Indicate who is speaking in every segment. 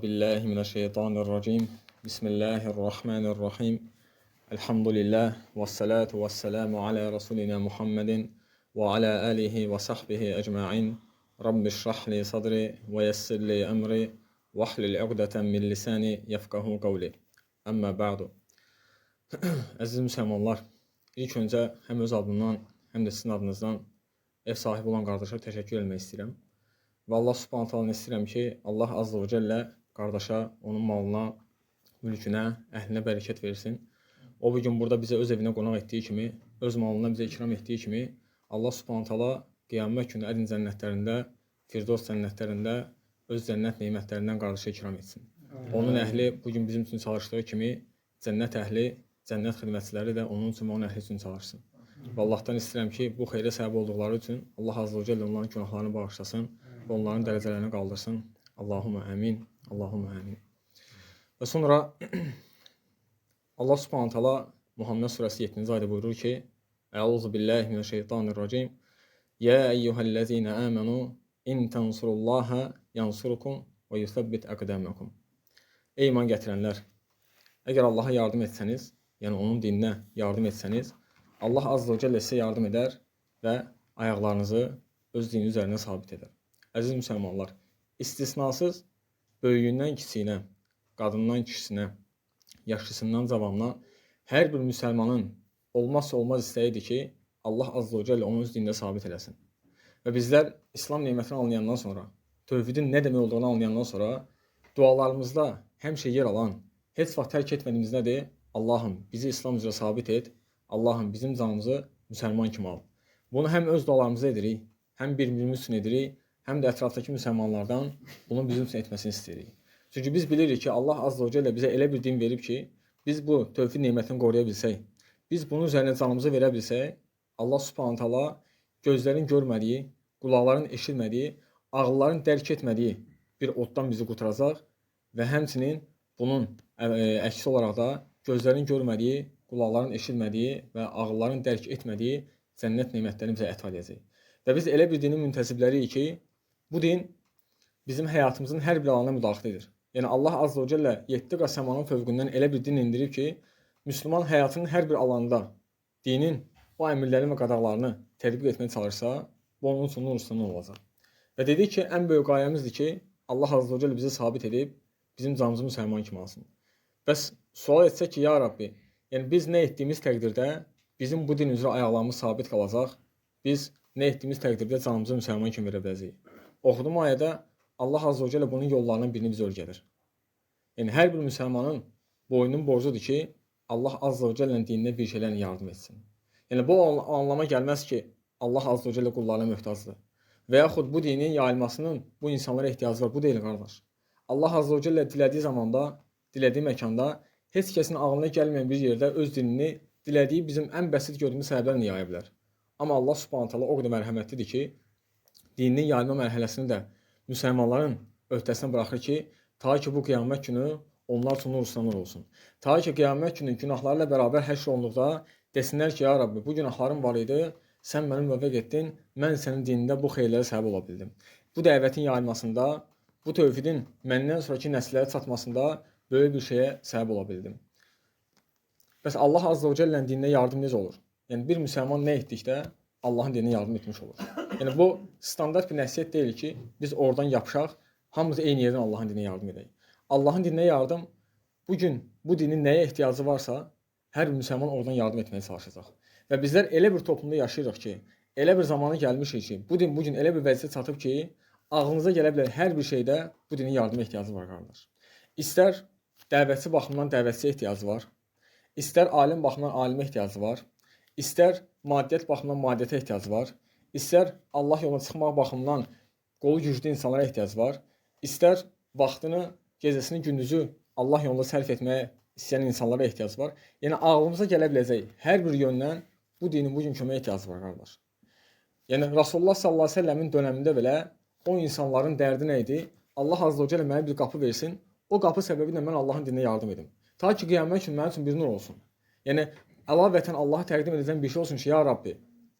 Speaker 1: billahi mineşşeytanirracim. Bismillahirrahmanirrahim. Elhamdülillah ve salatu ve selamu ala Resulina Muhammedin ve ala alihi ve sahbihi ecma'in. Rabbi şrahli sadri ve yessirli emri ve ahlil ugdeten min lisani yefkahu kavli. Amma ba'du. Əziz müsəlmanlar, ilk öncə həm öz adımdan, həm də sizin adınızdan ev sahibi olan qardaşa təşəkkür etmək istəyirəm. Və Allah Subhanahu taala ki, Allah azza və cəllə qardaşa, onun malına, mülkünə, əhlinə bərəkət versin. O bu gün burada bizə öz evinə qonaq etdiyi kimi, öz malına bizə ikram etdiyi kimi, Allah Subhanahu taala qiyamət günü ədin cənnətlərində, Firdos cənnətlərində öz cənnət nemətlərindən qardaşa ikram etsin. Onun əhli bu gün bizim üçün çalışdığı kimi cənnət əhli, cənnət xidmətçiləri də onun üçün və onun əhli üçün çalışsın. Və Allahdan istəyirəm ki, bu xeyrə səbəb olduqları üçün Allah Azza və Cəllə onların günahlarını bağışlasın və onların dərəcələrini qaldırsın. Allahumma amin. Allahumma amin. Və sonra Allah Subhanahu taala Muhammed surəsi 7-ci ayədə buyurur ki: Əuzu billahi mineşşeytanirracim. Ya eyyuhellezine amenu in tansurullaha yansurukum və yusabbit aqdamakum. Ey iman gətirənlər, əgər Allaha yardım etsəniz, yəni onun dininə yardım etsəniz, Allah Azza və Cəllə sizə yardım edər və ayaqlarınızı öz dini üzərində sabit edər. Əziz müsəlmanlar, istisnasız böyüyündən kiçiyinə, qadından kişisinə, yaşlısından cavanına hər bir müsəlmanın olmazsa olmaz istəyidir ki, Allah Azza və Cəllə onu öz dində sabit eləsin. Və bizlər İslam nemətini anlayandan sonra, tövhidin nə demək olduğunu anlayandan sonra dualarımızda həmişə yer alan, heç vaxt tərk etmədiyimiz nədir? Allahım, bizi İslam üzrə sabit et. Allahım, bizim canımızı müsəlman kimi al. Bunu həm öz dualarımızda edirik, həm bir-birimiz üçün edirik, həm də ətrafdakı müsəlmanlardan bunu bizim üçün etməsini istəyirik. Çünki biz bilirik ki, Allah Azza və Cəllə bizə elə bir din verib ki, biz bu tövhid nemətini qoruya bilsək, biz bunun üzərinə canımızı verə bilsək, Allah Subhanahu taala gözlərin görmədiyi, qulaqların eşitmədiyi, ağılların dərk etmədiyi bir oddan bizi qurtaracaq və həmçinin bunun əksi olaraq da gözlərin görmədiyi, qulaqların eşitmədiyi və ağılların dərk etmədiyi cənnət nemətlərini bizə əta edəcək. Və biz elə bir dinin müntəsibləriyik ki, bu din bizim həyatımızın hər bir alanına müdaxilə edir. Yəni Allah Azza və Cəllə 7 qat səmanın fövqündən elə bir din indirib ki, müsəlman həyatının hər bir alanında dinin o əmrlərini və qadağalarını tətbiq etməyə çalışsa, bu onun nur üstündə olacaq. Və dedik ki, ən böyük qayəmizdir ki, Allah Azza və Cəllə bizi sabit edib bizim canımızı müsəlman kimi alsın. Bəs sual etsək ki, ya Rabbi, yəni biz nə etdiyimiz təqdirdə bizim bu din üzrə ayaqlarımız sabit qalacaq, biz nə etdiyimiz təqdirdə canımızı müsəlman kimi verə biləcəyik. Oxudum ayədə Allah Azza və Cəllə bunun yollarından birini bizə öyrədir. Yəni hər bir müsəlmanın boynunun borcudur ki, Allah Azza və Cəllənin dininə bir şeylərlə yardım etsin. Yəni bu anlama gəlməz ki, Allah Azza və Cəllə qullarına möhtacdır. Və yaxud bu dinin yayılmasının bu insanlara ehtiyacı var. Bu deyil qardaş. Allah Azza və Cəllə dilədiyi zamanda, dilədiyi məkanda heç kəsin ağlına gəlməyən bir yerdə öz dinini dilədiyi bizim ən bəsit gördüyümüz səbəblərlə yaya bilər. Amma Allah Subhanahu taala o qədər mərhəmətlidir ki, dininin yayılma mərhələsini də müsəlmanların öhdəsinə buraxır ki, ta ki bu qiyamət günü onlar üçün nur üstə nur olsun. Ta ki qiyamət günü günahlarla bərabər həşr olunduqda desinlər ki, ya Rabbi, bu günahlarım var idi, sən məni müvəffəq etdin, mən sənin dinində bu xeyirlərə səbəb ola bildim. Bu dəvətin yayılmasında, bu tövhidin məndən sonraki nəsillərə çatmasında böyük bir şeyə səbəb ola bildim. Bəs Allah Azza və Cəllənin dininə yardım necə olur? Yəni bir müsəlman nə etdikdə Allahın dininə yardım etmiş olur. Yəni bu standart bir nəsihət deyil ki, biz oradan yapışaq, hamımız eyni yerdən Allahın dininə yardım edək. Allahın dininə yardım bu gün bu dinin nəyə ehtiyacı varsa, hər bir müsəlman oradan yardım etməyə çalışacaq. Və bizlər elə bir toplumda yaşayırıq ki, elə bir zamana gəlmişik ki, bu din bu gün elə bir vəziyyətə çatıb ki, ağlınıza gələ bilər hər bir şeydə bu dinin yardıma ehtiyacı var qardaş. İstər dəvətçi baxımından dəvətçiyə ehtiyacı var, istər alim baxımından alimə ehtiyacı var, istər maddiyyət baxımından maddiyyətə ehtiyacı var, istər Allah yoluna çıxmaq baxımından qolu güclü insanlara ehtiyacı var, istər vaxtını, gecəsini, gündüzü Allah yolunda sərf etməyə istəyən insanlara ehtiyacı var. Yəni ağlımıza gələ biləcək hər bir yöndən bu dinin bu gün köməyə ehtiyacı var qardaş. Yəni Rasulullah sallallahu əleyhi və səlləmin dövründə belə o insanların dərdi nə idi? Allah azza və cəllə mənə bir qapı versin. O qapı səbəbilə mən Allahın dininə yardım edim. Ta ki qiyamət günü mənim üçün bir nur olsun. Yəni əlavətən Allaha təqdim edilən bir şey olsun ki, ya Rabbi,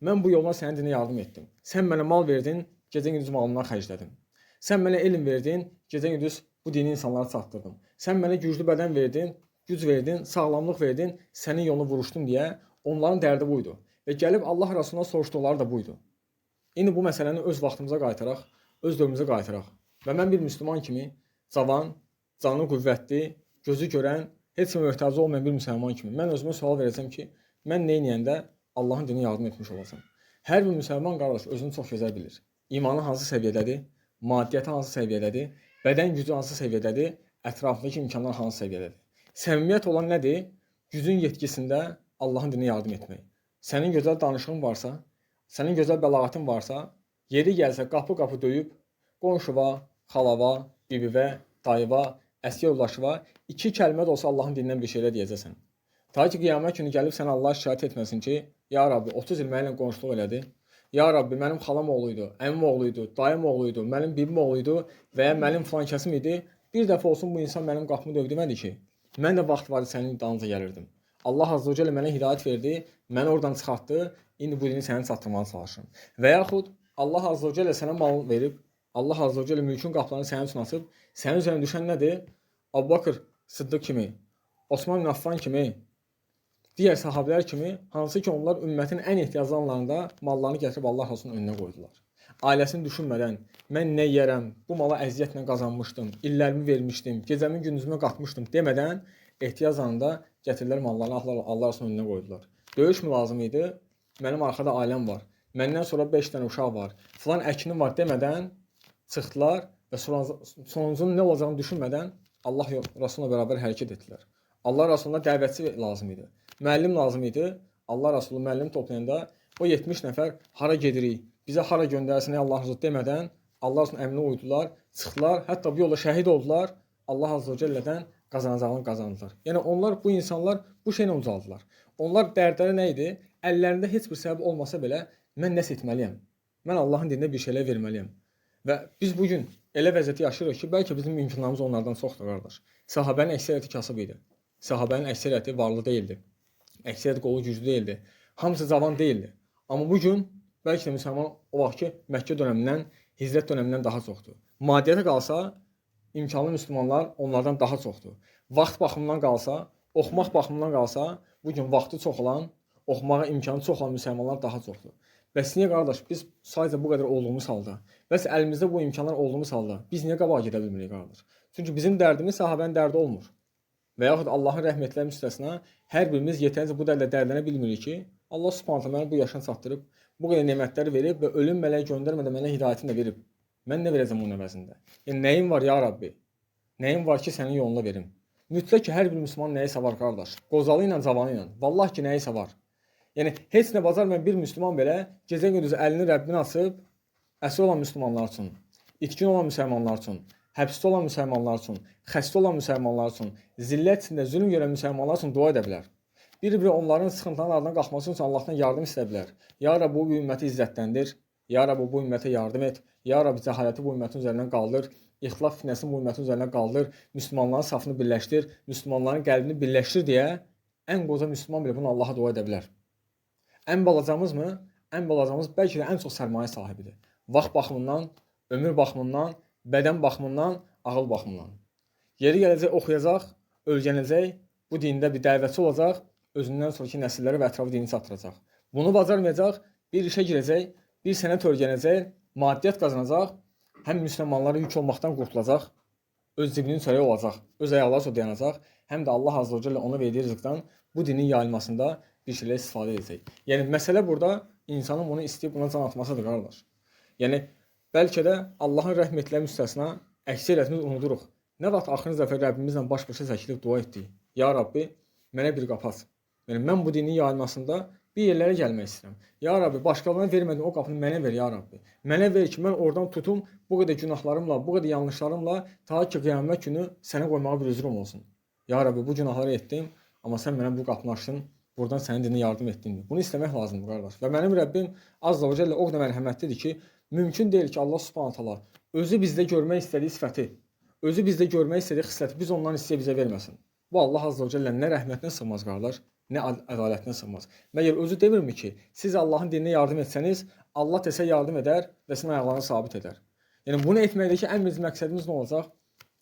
Speaker 1: mən bu yolla sənin dinə yardım etdim. Sən mənə mal verdin, gecə gündüz malımdan xərclədin. Sən mənə elm verdin, gecə gündüz bu dini insanlara çatdırdım. Sən mənə güclü bədən verdin, güc verdin, sağlamlıq verdin, sənin yolunu vuruşdum deyə onların dərdi buydu. Və gəlib Allah Rəsuluna soruşduqları da buydu. İndi bu məsələni öz vaxtımıza qaytaraq, öz dövrümüzə qaytaraq. Və mən bir müsəlman kimi cavan, canı qüvvətli, gözü görən, heç kimə möhtacı olmayan bir müsəlman kimi mən özümə sual verəcəm ki, mən nə edəndə Allahın dininə yardım etmiş olacam. Hər bir müsəlman qardaş özünü çox gözəl bilir. İmanı hansı səviyyədədir? Maddiyyəti hansı səviyyədədir? Bədən gücü hansı səviyyədədir? Ətrafındakı imkanlar hansı səviyyədədir? Səmimiyyət olan nədir? Gücün yetkisində Allahın dininə yardım etmək. Sənin gözəl danışığın varsa, sənin gözəl bəlağətin varsa, yeri gəlsə qapı-qapı döyüb qonşuva, xalava, bibivə, dayıva, əski yoldaşıva iki kəlmə də olsa Allahın dinindən bir şeylər deyəcəksən. Ta ki qiyamət günü gəlib sənə Allah şikayət etməsin ki, ya Rabbi 30 il mənimlə qonşuluq elədi. Ya Rabbi mənim xalam oğluydu, əmim oğluydu, dayım oğluydu, mənim bibim oğluydu və ya mənim filan kəsim idi. Bir dəfə olsun bu insan mənim qapımı döydümədi ki, mən də vaxt var sənin dalınca gəlirdim. Allah Azza və Cəllə mənə hidayət verdi, məni oradan çıxartdı. İndi bu dini sənin çatdırmağa çalışıram. Və yaxud Allah Azza və Cəllə sənə mal verib, Allah Azza və Cəllə mülkün qapılarını sənin üçün açıb, sənin üzərinə düşən nədir? Əbubəkr Sıddıq kimi, Osman bin Affan kimi, digər sahabelər kimi, hansı ki onlar ümmətin ən ehtiyaclı anlarında mallarını gətirib Allah Rasulunun önünə qoydular. Ailəsini düşünmədən mən nə yeyərəm, bu malı əziyyətlə qazanmışdım, illərimi vermişdim, gecəmi gündüzümə qatmışdım demədən ehtiyac anında gətirdilər mallarını Allah, Rasulunun önünə qoydular. Döyüş mü lazım idi? Mənim arxada ailəm var. Məndən sonra 5 dənə uşaq var. Falan əkinim var demədən çıxdılar və sonuncunun nə olacağını düşünmədən Allah Rasuluna bərabər hərəkət etdilər. Allah Rasuluna dəvətçi lazım idi. Müəllim lazım idi. Allah Rasulu müəllim toplayanda o 70 nəfər hara gedirik, bizə hara göndərsin Allah Rasul demədən Allah Rasulunun əmrinə uydular, çıxdılar, hətta bu yolda şəhid oldular. Allah Azza və Cəllədən qazanacağını qazandılar. Yəni onlar bu insanlar bu şeylə ucaldılar. Onlar dərdləri nə idi? Əllərində heç bir səbəb olmasa belə mən nəsə etməliyəm. Mən Allahın dinində bir şeylər verməliyəm. Və biz bu gün elə vəziyyətdə yaşayırıq ki, bəlkə bizim imkanlarımız onlardan çoxdur qardaş. Sahabənin əksəriyyəti kasıb idi. Sahabənin əksəriyyəti varlı deyildi. Əksəriyyət qolu güclü deyildi. Hamısı cavan deyildi. Amma bu gün bəlkə də müsəlman o vaxtki Məkkə dönəmindən, Hicrət dönəmindən daha çoxdur. Maddiyyətə qalsa imkanlı müsəlmanlar onlardan daha çoxdur. Vaxt baxımından qalsa, oxumaq baxımından qalsa, bu gün vaxtı çox olan, oxumağa imkanı çox olan müsəlmanlar daha çoxdur. Bəs niyə qardaş biz sadəcə bu qədər olduğumuz halda, bəs əlimizdə bu imkanlar olduğumuz halda biz niyə qabağa gedə bilmirik qardaş? Çünki bizim dərdimiz sahabənin dərdi olmur. Və yaxud Allahın rəhmətləri müstəsna hər birimiz yetərincə bu dərdə dərdlənə bilmirik ki, Allah Subhanahu məni bu yaşına çatdırıb, bu qədər nemətləri verib və ölüm mələyi göndərmədən mənə hidayətini də verib. Mən nə verəcəm onun əvəzində? Yəni nəyim var ya Rabbi? Nəyim var ki, sənin yoluna verim? Mütləq ki, hər bir müsəlman nəyisə var qardaş. Qozalı ilə, cavanı ilə. Vallahi ki, nəyisə var. Yəni heç nə bacarmayan bir müsəlman belə gecə gündüz əlini Rəbbinə açıb əsir olan müsəlmanlar üçün, itkin olan müsəlmanlar üçün, həbsdə olan müsəlmanlar üçün, xəstə olan müsəlmanlar üçün, zillət içində zülm görən müsəlmanlar üçün dua edə bilər. Bir-bir onların sıxıntılarından qalxması üçün Allahdan yardım istə bilər. Ya Rəbb bu ümməti izzətləndir. Ya Rəbb bu ümmətə yardım et. Ya Rəbb cəhaləti bu ümmətin üzərindən qaldır. İxtilaf fitnəsini bu ümmətin üzərindən qaldır. Müsəlmanların safını birləşdir. Müsəlmanların qəlbini birləşdir deyə ən qoca müsəlman belə bunu Allaha dua edə bilər. Ən balacamız mı? Ən balacamız bəlkə də ən çox sərmayə sahibidir. Vaxt baxımından, ömür baxımından, bədən baxımından, ağıl baxımından. Yeri gələcək oxuyacaq, öyrənəcək, bu dində bir dəvətçi olacaq, özündən sonraki nəsillərə və ətrafı dini çatdıracaq. Bunu bacarmayacaq, bir işə girəcək, bir sənət öyrənəcək, maddiyyat qazanacaq, həm müsəlmanlara yük olmaqdan qurtulacaq, öz cibinin çörəyi olacaq, öz ayaqları dayanacaq, həm də Allah Azza və Cəllə ona verdiyi rızıqdan bu dinin yayılmasında bir şeylər istifadə edəcək. Yəni məsələ burada insanın bunu istəyib buna can atmasıdır qardaş. Yəni bəlkə də Allahın rəhmətləri müstəsna əksəriyyətimiz unuduruq. Nə vaxt axırıncı dəfə Rəbbimizlə baş-başa çəkilib dua etdik. Ya Rabbi, mənə bir qapı aç. Yəni mən bu dinin yayılmasında bir yerlərə gəlmək istəyirəm. Ya Rabbi, başqalarına vermədin o qapını mənə ver ya Rabbi. Mənə ver ki, mən oradan tutum bu qədər günahlarımla, bu qədər yanlışlarımla ta ki qiyamət günü sənə qoymağa bir üzrüm olsun. Ya Rabbi, bu günahları etdim, amma sən mənə bu qapını açdın. Buradan sənin dininə yardım etdinmi? Bunu istəmək lazımdır qardaş. Və mənim Rəbbim Azza və Cəllə o qədər mərhəmətlidir ki, mümkün deyil ki, Allah Subhanahu taala özü bizdə görmək istədiyi sifəti, özü bizdə görmək istədiyi xisləti biz ondan istəyə bizə verməsin. Bu Allah Azza və Cəllə nə rəhmətinə sığmaz qardaş, nə ədalətinə sığmaz. Məgər özü demirmi ki, siz Allahın dininə yardım etsəniz, Allah desə yardım edər və sizin ayaqlarını sabit edər. Yəni bunu etməkdəki ən birinci məqsədimiz nə olacaq?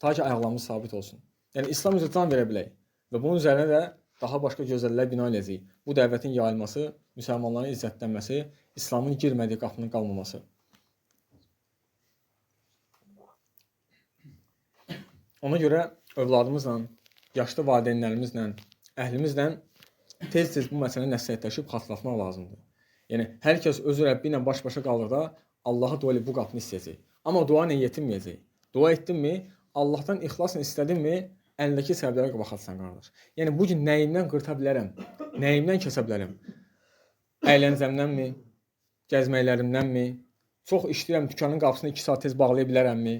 Speaker 1: Ta ki ayaqlarımız sabit olsun. Yəni İslam üzrə can verə bilək və bunun üzərinə də daha başqa gözəlliklər bina edəcəyik. Bu dəvətin yayılması, müsəlmanların izzətlənməsi, İslamın girmədiyi qapının qalmaması. Ona görə övladımızla, yaşlı valideynlərimizlə, əhlimizlə tez-tez bu məsələni nəsihətləşib xatırlatmaq lazımdır. Yəni hər kəs özü Rəbbi ilə baş-başa qalırda Allaha dua edib bu qapını istəyəcək. Amma dua ilə yetinməyəcək. Dua etdinmi, Allahdan ixlasla istədinmi, əlindəki səbəblərə baxarsan qardaş. Yəni bu gün nəyimdən qırta bilərəm? Nəyimdən kəsə bilərəm? Əyləncəmdənmi? Gəzməklərimdənmi? Çox işləyirəm, dükanın qapısını 2 saat tez bağlaya bilərəmmi?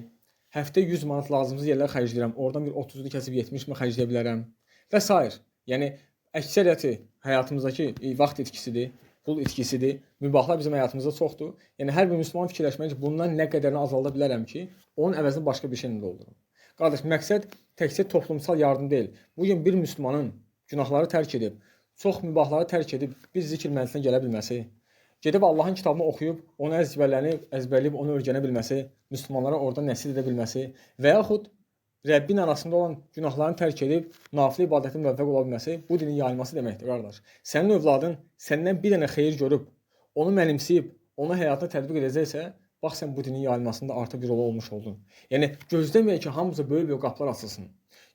Speaker 1: Həftə 100 manat lazımsız yerlər xərcləyirəm. Oradan bir 30-unu kəsib 70 mi xərcləyə bilərəm? Və s. Yəni əksəriyyəti həyatımızdakı e, vaxt itkisidir, pul itkisidir. Mübahlar bizim həyatımızda çoxdur. Yəni hər bir müsəlman fikirləşməli ki, bundan nə qədərini azalda bilərəm ki, onun əvəzini başqa bir şeylə doldurum. Qardaş, məqsəd təkcə toplumsal yardım deyil. Bu gün bir müsəlmanın günahları tərk edib, çox mübahları tərk edib bir zikr məclisinə gələ bilməsi, gedib Allahın kitabını oxuyub, onu əzbərlənib, əzbərləyib onu öyrənə bilməsi, müsəlmanlara orada nəsil edə bilməsi və yaxud Rəbbin arasında olan günahlarını tərk edib nafilə ibadətə müvəffəq ola bilməsi bu dinin yayılması deməkdir, qardaş. Sənin övladın səndən bir dənə xeyir görüb, onu mənimsəyib, onu həyatına tətbiq edəcəksə, bax sən bu dinin yayılmasında artıq rol olmuş oldun. Yəni gözləməyək ki, hamımıza böyük-böyük qapılar açılsın.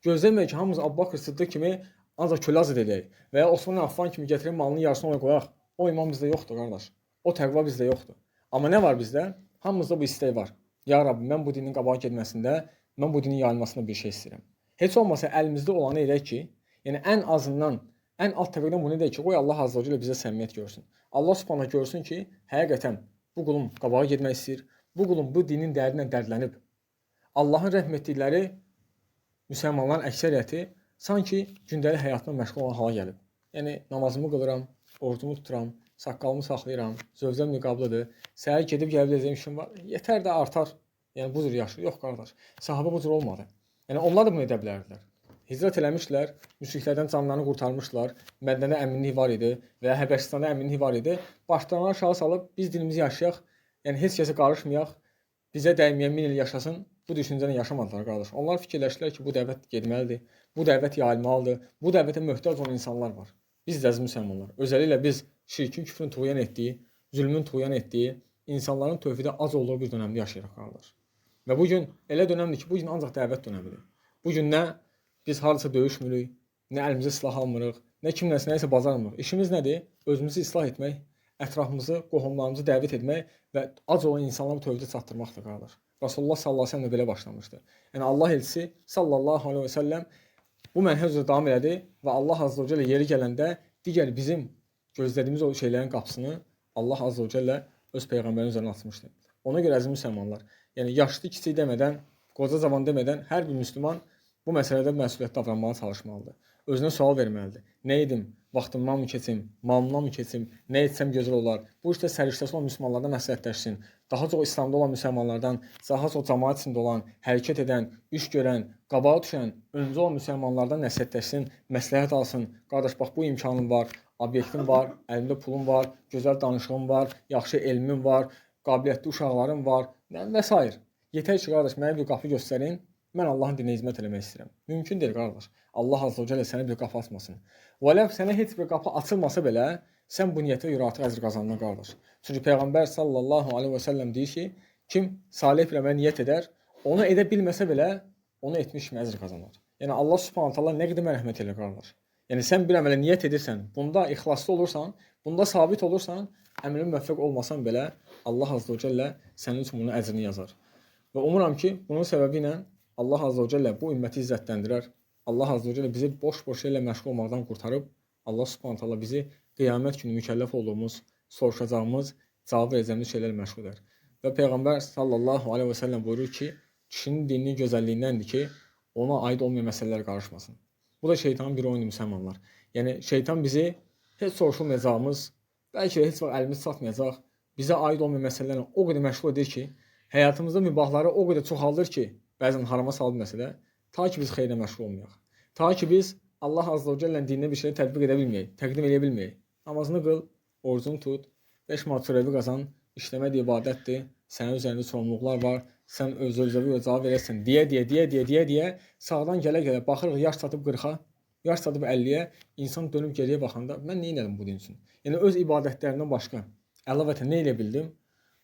Speaker 1: Gözləməyək ki, hamımız Abbaqır Sıddıq kimi ancaq kölə azad edək və ya Osman Affan kimi gətirib malının yarısını ona qoyaq. O iman bizdə yoxdur, qardaş. O təqva bizdə yoxdur. Amma nə var bizdə? Hamımızda bu istək var. Ya Rabbi, mən bu dinin qabağa getməsində mən bu dinin yayılmasına bir şey istəyirəm. Heç olmasa əlimizdə olanı edək ki, yəni ən azından ən alt təbəqədən bunu edək ki, qoy Allah azza və cəllə bizə səmimiyyət görsün. Allah subhanahu görsün ki, həqiqətən bu qulum qabağa getmək istəyir. Bu qulum bu dinin dərdi ilə dərdlənib. Allahın rəhm etdikləri müsəlmanların əksəriyyəti sanki gündəlik həyatına məşğul olan hala gəlib. Yəni namazımı qılıram, orucumu tuturam, saqqalımı saxlayıram, zövcəm niqablıdır. Səhər gedib gələ biləcəyim işim var. Yetər də artar. Yəni bu cür yaşlı yox qardaş. Sahabə bu cür olmadı. Yəni onlar da bunu edə bilərdilər. Hicrət eləmişlər, müşriklərdən canlarını qurtarmışlar. Mədnədə əminlik var idi və Həbəşistanda əminlik var idi. Başlarını aşağı salıb biz dilimizi yaşayaq, yəni heç kəsə qarışmayaq. Bizə dəyməyən 1000 il yaşasın. Bu düşüncəni yaşamadılar qardaş. Onlar fikirləşdilər ki, bu dəvət getməlidir. Bu dəvət yayılmalıdır. Bu dəvətə möhtac olan insanlar var. Biz də müsəlmanlar. Özəlliklə biz şirkin, küfrün tuğyan etdiyi, zülmün tuğyan etdiyi, insanların tövhidə az olduğu bir dövrdə yaşayırıq qardaş. Və bu gün elə dönəmdir ki, bu gün ancaq dəvət dönəmidir. Bu gün nə biz hardasa döyüşmürük, nə əlimizə silah almırıq, nə kimləsə nəyisə bacarmırıq. İşimiz nədir? Özümüzü islah etmək, ətrafımızı, qohumlarımızı dəvət etmək və ac olan insanlara bu tövhidi çatdırmaqdır qardaş. Rasulullah sallallahu əleyhi və səlləm belə başlamışdı. Yəni Allah elçisi sallallahu əleyhi və səlləm bu mənhəc üzrə davam elədi və Allah azza və cəllə yeri gələndə digər bizim gözlədiyimiz o şeylərin qapısını Allah azza və cəllə öz peyğəmbərin üzərinə açmışdı. Ona görə əziz müsəlmanlar, yəni yaşlı kiçik demədən, qoca cavan demədən hər bir müsəlman bu məsələdə məsuliyyətli davranmağa çalışmalıdır. Özünə sual verməlidir. Nə edim? Vaxtımdan mı keçim? Malımdan mı keçim? Nə etsəm gözəl olar? Bu işdə səriştəsi olan müsəlmanlardan məsləhətləşsin. Daha çox İslamda olan müsəlmanlardan, daha çox cəmaət içində olan, hərəkət edən, iş görən, qabağa düşən, öncə olan müsəlmanlardan nəsihətləşsin, məsləhət alsın. Qardaş, bax bu imkanın var, obyektin var, əlində pulun var, gözəl danışığın var, yaxşı elmin var, qabiliyyətli uşaqların var və s. Yetər ki, qardaş, mənə bir qapı göstərin, Mən Allahın dininə hizmət eləmək istəyirəm. Mümkün deyil qardaş. Allah azza və cəllə sənə bir qapı açmasın. Vələv sənə heç bir qapı açılmasa belə, sən bu niyyətə görə artıq əcr qazanırsan qardaş. Çünki peyğəmbər sallallahu əleyhi və səlləm deyir ki, kim salih bir əməl niyyət edər, onu edə bilməsə belə, onu etmiş kimi əcr qazanar. Yəni Allah Subhanahu taala nə qədər mərhəmət edir qardaş. Yəni sən bir əmələ niyyət edirsən, bunda ixlaslı olursan, bunda sabit olursan, əməlin müvəffəq olmasan belə Allah azza və cəllə sənin üçün bunun əcrini yazar. Və umuram ki, bunun səbəbi ilə Allah Azza və Cəllə bu ümməti izzətləndirər. Allah Azza və Cəllə bizi boş-boş şeylə məşğul olmaqdan qurtarıb, Allah Subhanahu taala bizi qiyamət günü mükəlləf olduğumuz, soruşacağımız, cavab verəcəyimiz şeylərlə məşğul edər. Və Peyğəmbər sallallahu əleyhi və səlləm buyurur ki, kişinin dininin gözəlliyindəndir ki, ona aid olmayan məsələlər qarışmasın. Bu da şeytanın bir oyunu müsəlmanlar. Yəni şeytan bizi heç soruşulmayacağımız, bəlkə də heç vaxt əlimiz çatmayacaq, bizə aid olmayan məsələlərlə o qədər məşğul edir ki, həyatımızda mübahları o qədər çoxaldır ki, bəzən harama salıb məsələ, ta ki biz xeyirlə məşğul olmayaq. Ta ki biz Allah Azza və Cəllənin dininə bir şey tətbiq edə bilməyək, təqdim edə bilməyək. Namazını qıl, orucunu tut, 5 manat çörəvi qazan, işləmək də ibadətdir. sənin üzərində sorumluluqlar var, sən öz özəvi cavab verəsən deyə deyə deyə deyə deyə deyə sağdan gələ-gələ baxırıq yaş çatıb 40-a, yaş çatıb 50-yə, insan dönüb geriyə baxanda mən nə etdim bu din üçün? Yəni öz ibadətlərindən başqa əlavətən nə edə bildim?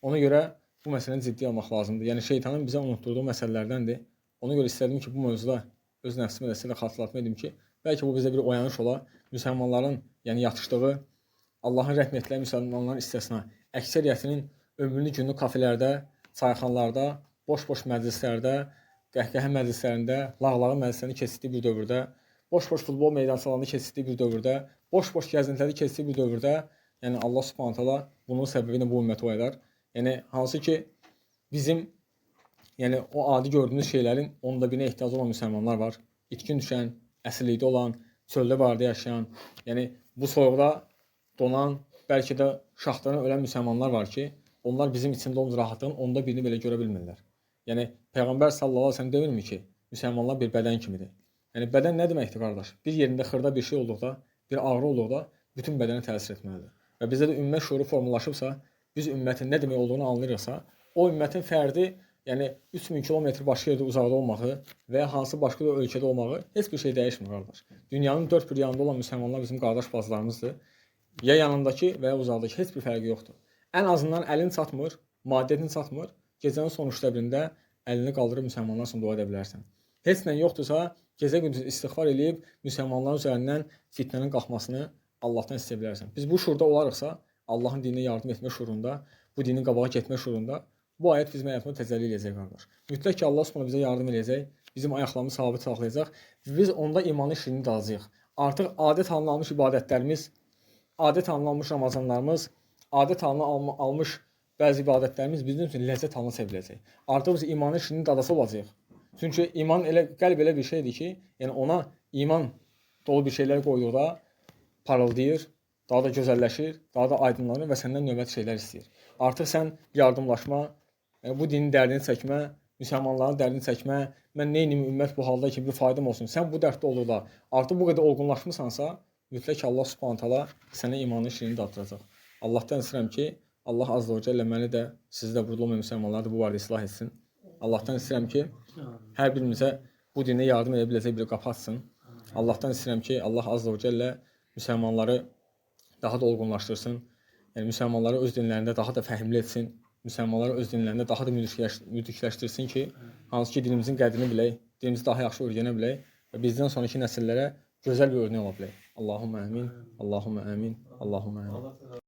Speaker 1: Ona görə bu məsələni ciddi almaq lazımdır. Yəni şeytanın bizə unutturduğu məsələlərdəndir. Ona görə istədim ki, bu mövzuda öz nəfsimə də sizə xatırlatma edim ki, bəlkə bu bizə bir oyanış ola. Müsəlmanların, yəni yatışdığı Allahın rəhm etdiyi müsəlmanların istisna əksəriyyətinin ömrünü günü kafelərdə, çayxanalarda, boş-boş məclislərdə, qəhqəhə məclislərində, lağlağı məclislərində keçirdiyi bir dövrdə, boş-boş futbol meydançalarında keçirdiyi bir dövrdə, boş-boş gəzintilərdə keçirdiyi bir dövrdə, yəni Allah Subhanahu taala bunun səbəbi ilə bu ümməti oyadar. Yəni hansı ki bizim yəni o adi gördüyümüz şeylərin onda birinə ehtiyacı olan müsəlmanlar var. İtkin düşən, əsirlikdə olan, çöldə vardı yaşayan, yəni bu soyuqda donan, bəlkə də şaxtadan ölən müsəlmanlar var ki, onlar bizim içində olan rahatlığın onda birini belə görə bilmirlər. Yəni Peyğəmbər sallallahu əleyhi və səlləm demirmi ki, müsəlmanlar bir bədən kimidir. Yəni bədən nə deməkdir qardaş? Bir yerində xırda bir şey olduqda, bir ağrı olduqda bütün bədənə təsir etməlidir. Və bizdə də ümmət şuuru formalaşıbsa, biz ümmətin nə demək olduğunu anlayırıqsa, o ümmətin fərdi, yəni 3000 kilometr başqa yerdə uzaqda olmağı və ya hansı başqa bir ölkədə olmağı heç bir şey dəyişmir qardaş. Dünyanın dörd bir yanında olan müsəlmanlar bizim qardaş bacılarımızdır. Ya yanındakı və ya uzaqdakı heç bir fərqi yoxdur. Ən azından əlin çatmır, maddiyyətin çatmır. Gecənin son üçdə birində əlini qaldırıb müsəlmanlar üçün dua edə bilərsən. Heç nə yoxdursa, gecə-gündüz istiğfar eləyib müsəlmanların üzərindən fitnənin qalxmasını Allahdan istəyə bilərsən. Biz bu şuurda olarıqsa, Allahın dininə yardım etmə şuurunda, bu dinin qabağa getmə şuurunda bu ayət bizim həyatımızı təzəlli eləyəcək qardaş. Mütləq ki, Allah Subhanahu bizə yardım eləyəcək, bizim ayaqlarımızı sabit saxlayacaq və biz onda imanın şirini dağacağıq. Artıq adət halına almış ibadətlərimiz, adət halına almış ramazanlarımız, adət alma, almış bəzi ibadətlərimiz bizim üçün ləzzət halına çevriləcək. Artıq biz imanın şirini dadası olacağıq. Çünki iman elə qəlb elə bir şeydir ki, yəni ona iman dolu bir şeylər qoyduqda parıldayır, daha da gözəlləşir, daha da aydınlanır və səndən növbəti şeylər istəyir. Artıq sən yardımlaşma, yəni bu dinin dərdini çəkmə, müsəlmanların dərdini çəkmə, mən nə edim ümmət bu halda ki, bir faydam olsun. Sən bu dərddə olduqda artıq bu qədər olgunlaşmısansa, mütləq Allah Subhanahu taala sənə imanın şirini daddıracaq. Allahdan istəyirəm ki, Allah azza və cəllə məni də, sizi də burada olmayan müsəlmanları da bu barədə islah etsin. Allahdan istəyirəm ki, hər birimizə bu dinə yardım edə biləcək bir qapı açsın. Allahdan istəyirəm ki, Allah azza və cəllə müsəlmanları daha da olgunlaşdırsın. Yəni müsəlmanları öz dinlərində daha da fəhmli etsin. Müsəlmanları öz dinlərində daha da müdrikləş müdrikləşdirsin ki, hansı ki dilimizin qədrini bilək, dilimizi daha yaxşı öyrənə bilək və bizdən sonraki nəsillərə gözəl bir örnək ola bilək. Allahumma amin. Allahumma amin. Allahumma amin.